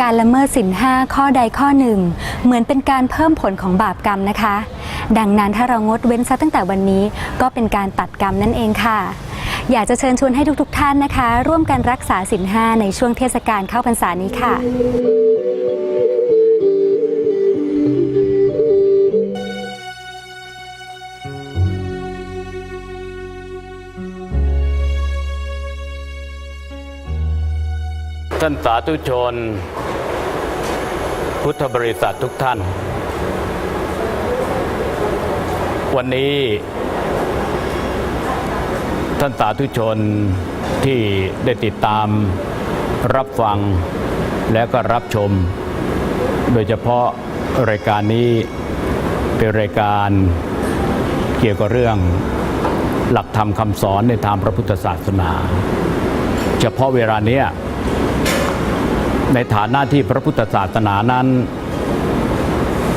การละเมิดสินห้าข้อใดข้อหนึ่ง เหมือนเป็นการเพิ่มผลของบาปกรรมนะคะ ดังนั้นถ้าเรางดเว้นซะตั้งแต่วันนี้ ก็เป็นการตัดกรรมนั่นเองค่ะอยากจะเชิญชวนให้ทุกๆทท่านนะคะ ร่วมกันรักษาสินห้าในช่วงเทศกาลเข้าพรรษานี้ค่ะ ท่านสาธุชน พุทธบริษัททุกท่าน วันนี้ ท่านสาธุชนที่ได้ติดตามรับฟังและก็รับชม โดยเฉพาะรายการนี้เป็นรายการเกี่ยวกับเรื่องหลักธรรมคำสอนในทางพระพุทธศาสนา เฉพาะเวลาเนี้ย ในฐานะที่พระพุทธศาสนานั้น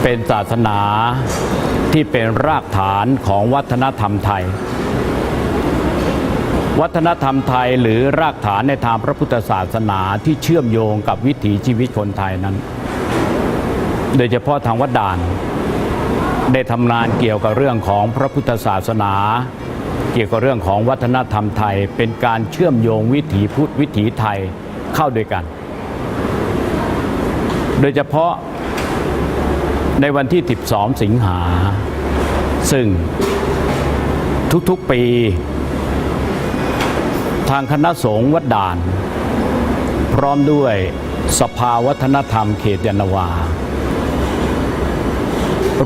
เป็นศาสนาที่เป็นรากฐานของวัฒนธรรมไทย วัฒนธรรมไทยหรือรากฐานในทางพระพุทธศาสนาที่เชื่อมโยงกับวิถีชีวิตคนไทยนั้น โดยเฉพาะทางวัดด่าน ได้ทำงานเกี่ยวกับเรื่องของพระพุทธศาสนา เกี่ยวกับเรื่องของวัฒนธรรมไทย เป็นการเชื่อมโยงวิถีพุทธวิถีไทยเข้าด้วยกัน โดยเฉพาะในวันที่ 12 สิงหา ซึ่งทุกๆปี ทางคณะสงฆ์วัดด่าน พร้อมด้วยสภาวัฒนธรรมเขตยานวา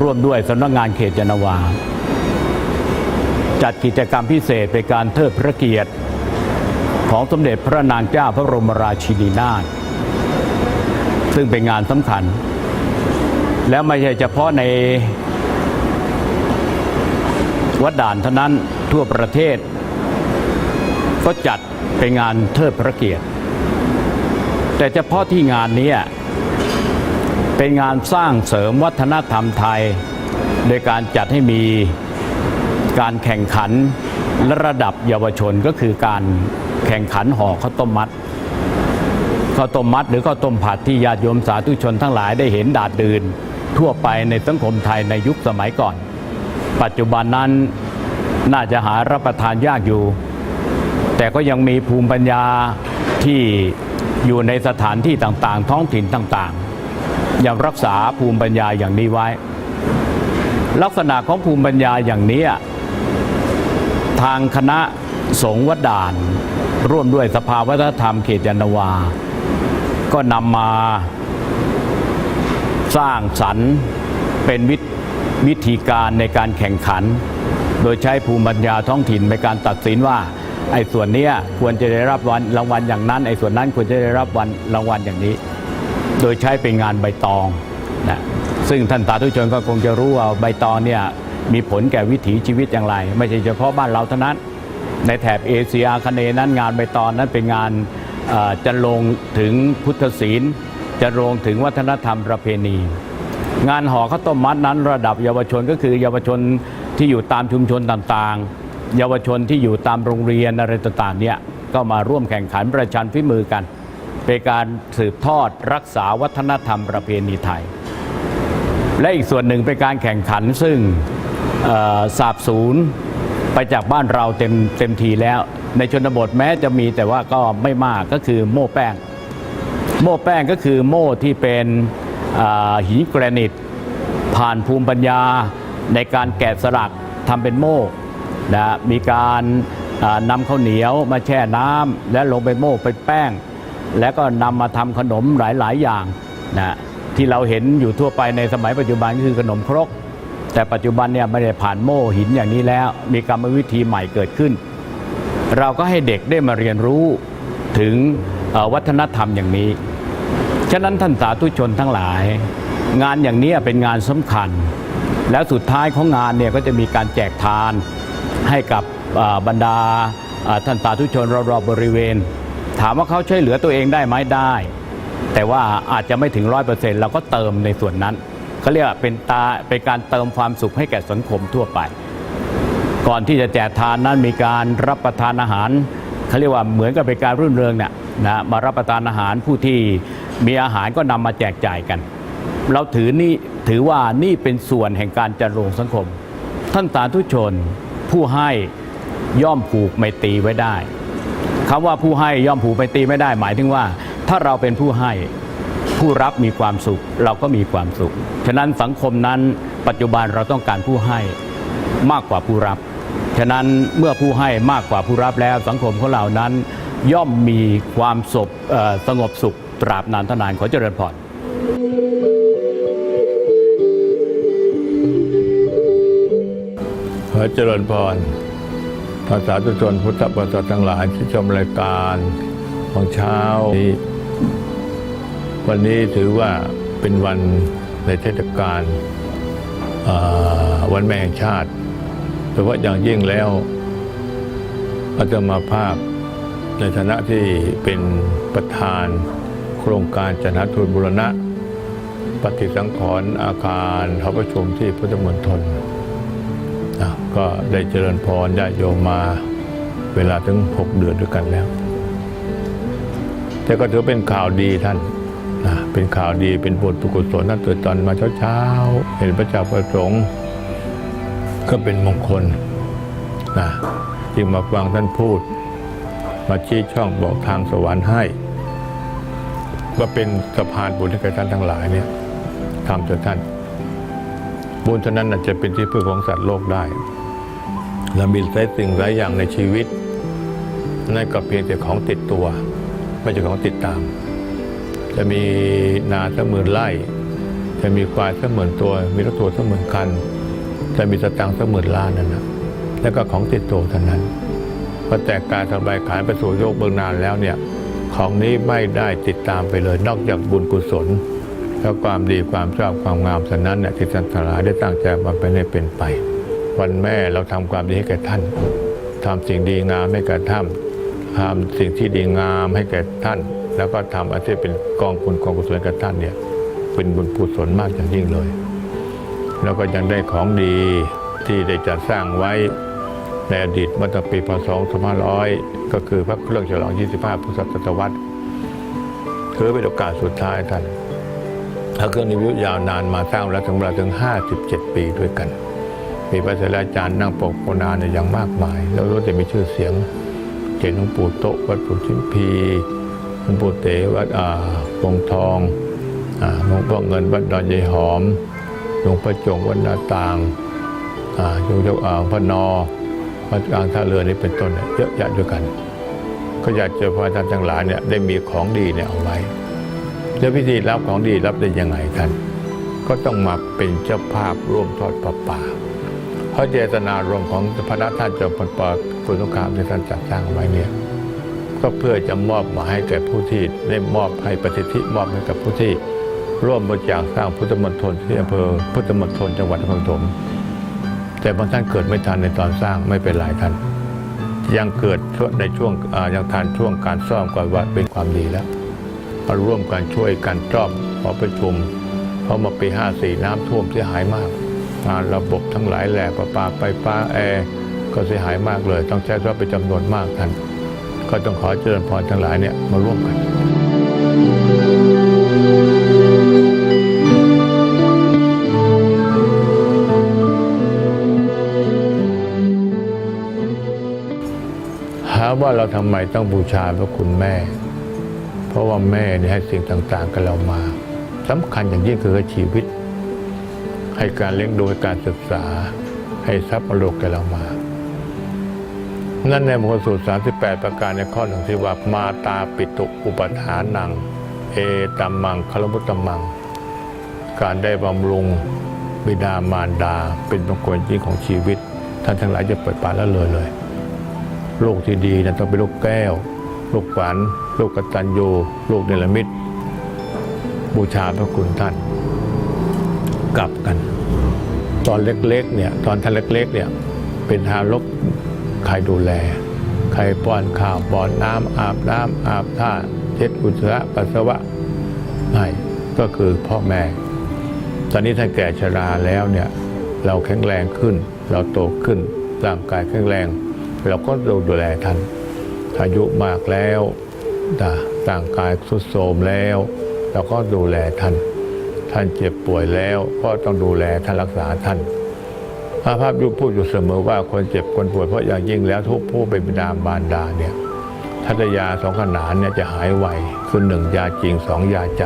ร่วมด้วยสำนักงานเขตยานวา จัดกิจกรรมพิเศษเป็นการเทิดพระเกียรติ ของสมเด็จพระนางเจ้าพระบรมราชินีนาถ ซึ่งเป็นงานสำคัญ แล้วไม่ใช่เฉพาะในวัดด่านเท่านั้นทั่วประเทศ ก็จัดเป็นงานเทิดพระเกียรติ แต่เฉพาะที่งานนี้เป็นงานสร้างเสริมวัฒนธรรมไทย โดยการจัดให้มีการแข่งขันะระดับเยาวชนก็คือการแข่งขันห่อข้าวต้มมัด ข้าวต้มมัดหรือข้าวต้มผัดที่ญาติโยมสาธุชนทั้งหลายได้เห็นดาดดืนทั่วไปในสังคมไทยในยุคสมัยก่อน ปัจจุบันนั้นน่าจะหารับประทานยากอยู่ แต่ก็ยังมีภูมิปัญญาที่อยู่ในสถานที่ต่างๆ ท้องถิ่นต่างๆ ยังรักษาภูมิปัญญาอย่างนี้ไว้ ลักษณะของภูมิปัญญาอย่างนี้ทางคณะสงฆ์วัดด่าน ร่วมด้วยสภาวัฒนธรรมเขตยานวา ก็นำมาสร้างสรรค์เป็นวิวิธีการในการแข่งขัน โดยใช้ภูมิปัญญาท้องถิ่นในการตัดสินว่า ไอ้ส่วนเนี้ยควรจะได้รับวันรางวัลอย่างนั้น ไอ้ส่วนนั้นควรจะได้รับวันรางวัลอย่างนี้ โดยใช้เป็นงานใบตองนะซึ่งท่านสาธุชนก็คงจะรู้ว่าใบตองเนี่ยมีผลแก่วิถีชีวิตอย่างไร ไม่ใช่เฉพาะบ้านเราเท่านั้น ในแถบเอเชียอาคเนนั้นงานใบตองนั้นเป็นงาน จะลงถึงพุทธศีลจะลงถึงวัฒนธรรมประเพณี งานห่อข้าวต้มมัดนั้นระดับเยาวชนก็คือเยาวชนที่อยู่ตามชุมชนต่างๆ เยาวชนที่อยู่ตามโรงเรียนอะไรต่างๆเนี่ยก็มาร่วมแข่งขันประชันฝีมือกัน เป็นการสืบทอดรักษาวัฒนธรรมประเพณีไทย และอีกส่วนหนึ่งเป็นการแข่งขันซึ่งสาบสูญไปจากบ้านเราเต็มเต็มทีแล้ว ในชนบทแม้จะมีแต่ว่าก็ไม่มากก็คือโม่แป้ง โม่แป้งก็คือโม่ที่เป็นหินแกรนิต ผ่านภูมิปัญญาในการแกะสลักทำเป็นโม่นะมีการอ่านำข้าวเหนียวมาแช่น้ำและลงไปโม่เป็นแป้ง แล้วก็นำมาทำขนมหลาย ๆ อย่างนะที่เราเห็นอยู่ทั่วไปในสมัยปัจจุบันก็คือขนมครก แต่ปัจจุบันเนี่ยไม่ได้ผ่านโม่หินอย่างนี้แล้ว มีกรรมวิธีใหม่เกิดขึ้น เราก็ให้เด็กได้มาเรียนรู้ถึงวัฒนธรรมอย่างนี้ ฉะนั้นท่านสาธุชนทั้งหลาย งานอย่างนี้เป็นงานสำคัญ แล้วสุดท้ายของงานเนี่ยก็จะมีการแจกทานให้กับบรรดาอ่าท่านสาธุชนรอบๆบริเวณ ถามว่าเขาช่วยเหลือตัวเองได้ไหมได้ แต่ว่าอาจจะไม่ถึงร้อยเปอร์เซ็นต์เราก็เติมในส่วนนั้นเขาเรียกว่าเป็นตาเป็นการเติมความสุขให้แก่สังคมทั่วไป ก่อนที่จะแจกทานนั้นมีการรับประทานอาหารเขาเรียกว่าเหมือนกับเป็นการรื่นเริงเนี่ยนะมารับประทานอาหารผู้ที่มีอาหารก็นำมาแจกจ่ายกัน เราถือนี่ถือว่านี่เป็นส่วนแห่งการจัดรงสังคม ท่านสาธุชนผู้ให้ย่อมผูกไมตรีไว้ได้คำว่าผู้ให้ย่อมผูกไมตรีไม่ได้ หมายถึงว่า ถ้าเราเป็นผู้ให้ผู้รับมีความสุขเราก็มีความสุข ฉะนั้นสังคมนั้นปัจจุบันเราต้องการผู้ให้มากกว่าผู้รับ ฉะนั้นเมื่อผู้ให้มากกว่าผู้รับแล้ว สังคมของเรานั้น ย่อมมีความสบสงบสุขตราบนานเท่านานขอเจริญพรขอเจริญพรภาษาตุชนพุทธบริษัททั้งหลายที่ชมรายการของเช้านี้วันนี้ถือว่าเป็นวันในเทศกาลวันแม่แห่งชาติ เฉพาะอย่างยิ่งแล้วอาตมาภาพในฐานะที่เป็นประธานโครงการจัดหาทุนบุรณะ ปฏิสังขรณ์อาคารหอประชุมที่พุทธมณฑลนก็ได้เจริญพรญาโยมมาเวลาถึงหกเดือนด้วยกันแล้ว แต่ก็ถือเป็นข่าวดีท่านนะเป็นข่าวดีเป็นบทกุศลท่านตื่นตอนมาเช้าๆเห็นพระเจ้าประสงค์ ก็เป็นมงคลนะจึงมาฟังท่านพูด มาชี้ช่องบอกทางสวรรค์ให้ ว่าเป็นสะพานบุญให้กับท่านทั้งหลายเนี่ยทำเถอท่าน บุญเท่านั้นอาจจะเป็นที่พึ่งของสัตว์โลกได้และมีหลายสิ่งหลายอย่างในชีวิตนั่นก็เพียงแต่ของติดตัว ไม่ใช่ของติดตาม จะมีนาสักหมื่นไร่ จะมีควายสักหมื่นตัว มีรถทัวร์สักหมื่นคัน จะมีสตังค์สักหมื่นล้านนั่นนะแล้วก็ของติดตัวเท่านั้นพอแตกกายสบายขายไปสู่โลกเบื้องนานแล้วเนี่ย ของนี้ไม่ได้ติดตามไปเลย นอกจากบุญกุศล แล้วความดีความชอบความงามสนั้นเนี่ยที่ท่านทั้งหลายได้ตั้งใจมาเป็นให้เป็นไป วันแม่เราทำความดีให้แก่ท่านทำสิ่งดีงามให้แก่ท่านทำสิ่งที่ดีงามให้แก่ท่าน แล้วก็ทำอาชีพเป็นกองบุญกองกุศลกับท่านเนี่ย เป็นบุญกุศลมากอย่างยิ่งเลย แล้วก็ยังได้ของดีที่ได้จัดสร้างไว้ในอดีตเมื่อตั้งปีพศ2500 ก็คือพระเครื่องฉลอง 25 พุทธศตวรรษถือเป็นโอกาสสุดท้ายท่านพระเครื่องนิยุยาวนานมาสร้างแล้วถึงเวลาถึง 57 ปีด้วยกัน มีพระเสราจารย์นั่งปกโนานอย่างมากมาย แล้วรู้จะมีชื่อเสียงเจนหลวงปู่โตวัดปุชิมพีหลวงปู่เต๋วัดอ่าปงทองอ่าหลวงพ่อเงินวัดดอนยายหอม หลวงพ่อจงวัดนาต่างอ่าหลวงเจ้าอ่างพระนอวัดกลางท่าเรือนี่เป็นต้นเนยเยอะแยะด้วยกัน ก็อยากเจอพระท่านทั้งหลายเนี่ยได้มีของดีเนี่ยเอาไว้แล้ววิธีรับของดีรับได้ยังไงท่านก็ต้องมาเป็นเจ้าภาพร่วมทอดประป่าเพราะเจตนารมณ์ของพระท่านจอมพลปอปุณสงครามที่ท่านจัดสร้างไว้เนี่ยก็เพื่อจะมอบมาให้แก่ผู้ที่ได้มอบให้ปฏิทิมอบให้กับผู้ที่ ร่วมบริจาคสร้างพุทธมณฑลที่อำเภอพุทธมณฑลจังหวัดนครปฐมแต่บางท่านเกิดไม่ทันในตอนสร้างไม่เป็นไรท่านยังเกิดในช่วงยังทันช่วงการซ่อมก่อนว่าเป็นความดีแล้วมาร่วมกันช่วยกันซ่อมหอประชุมเพราะมาปี54 น้ำท่วมเสียหายมากงานระบบทั้งหลายแหล่ประปาไฟฟ้าแอร์ก็เสียหายมากเลย ต้องใช้ทรัพย์เป็นจำนวนมากท่านก็ต้องขอเจริญพรทั้งหลายเนี่ยมาร่วมกัน เราทำไมต้องบูชาพระคุณแม่ เพราะว่าแม่เนี่ยให้สิ่งต่างๆกับเรามาสำคัญอย่างยิ่งคือชีวิต ให้การเลี้ยงดูให้การศึกษา ให้ทรัพย์มรดกแก่เรามา นั่นในมงคลสูตร 38 ประการในข้อหนึ่งที่ว่ามาตาปิตุอุปทานัง เอตัมมังคลมุตตัมมัง การได้บำรุงบิดามารดา เป็นมงคลยิ่งของชีวิต ท่านทั้งหลายจะเปิดปากแล้วเลยเลย ลูกที่ดีนะต้องเป็นลูกแก้วลูกฝันลูกกตัญญูลูกเนรมิตบูชาพระคุณท่าน กลับกัน ตอนเล็กๆเนี่ยตอนท่านเล็กๆเนี่ยเป็นทารกใครดูแล ใครป้อนข้าวป้อนน้ำอาบน้ำอาบท่าเช็ดอุจจาระปัสสาวะให้ก็คือพ่อแม่ ตอนนี้ท่านแก่ชราแล้วเนี่ยเราแข็งแรงขึ้น เราโตขึ้นร่างกายแข็งแรง เราก็ดูแลท่านอายุมากแล้วร่างกายทรุดโทรมแล้วเราก็ดูแลท่าน ท่านเจ็บป่วยแล้วก็ต้องดูแลท่านรักษาท่านพระภาพยุพูดอยู่เสมอว่าคนเจ็บคนป่วยเพราะอย่างยิ่งแล้วทุกผู้เป็นบิดามารดาเนี่ยทัตยาสองขนานเนี่ยจะหายไวคือหนึ่งยาจริงสองยาใจ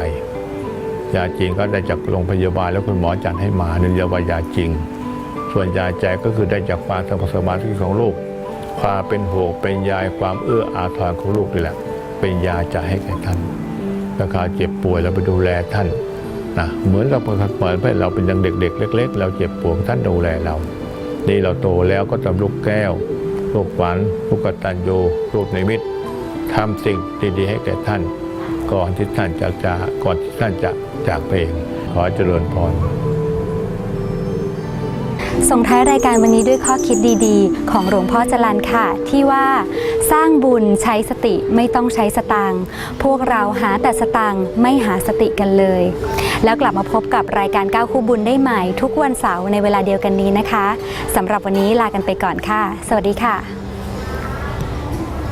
ยาจริงก็ได้จากโรงพยาบาลแล้วคุณหมอจัดให้มาเนี่ยยกว่ายาจริง ส่วนยาใจก็คือได้จากความสมัครสมาธิของลูก ความเป็นห่วงเป็นใยความเอื้ออาทรของลูกนี่แหละ เป็นยาใจให้แก่ท่านราคาเจ็บป่วยเราไปดูแลท่านนะเหมือนเราเปิดเปิดให้เราเป็นยังเด็ก ๆ เล็ก ๆ เราเจ็บป่วยท่านดูแลเรา นี่เราโตแล้วก็ทำลูกแก้วลูกหวานลูกกตัญญูลูกในมิตรทำสิ่งดีๆให้แก่ท่าน ก่อนที่ท่านจะจากก่อนที่ท่านจะจากไปเองขอเจริญพร ส่งท้ายรายการวันนี้ด้วยข้อคิดดีๆ ของหลวงพ่อจรันค่ะ ที่ว่าสร้างบุญใช้สติไม่ต้องใช้สตางค์พวกเราหาแต่สตางค์ไม่หาสติกันเลย แล้วกลับมาพบกับรายการก้าวคู่บุญได้ใหม่ ทุกวันเสาร์ในเวลาเดียวกันนี้นะคะสำหรับวันนี้ลากันไปก่อนค่ะ สวัสดีค่ะ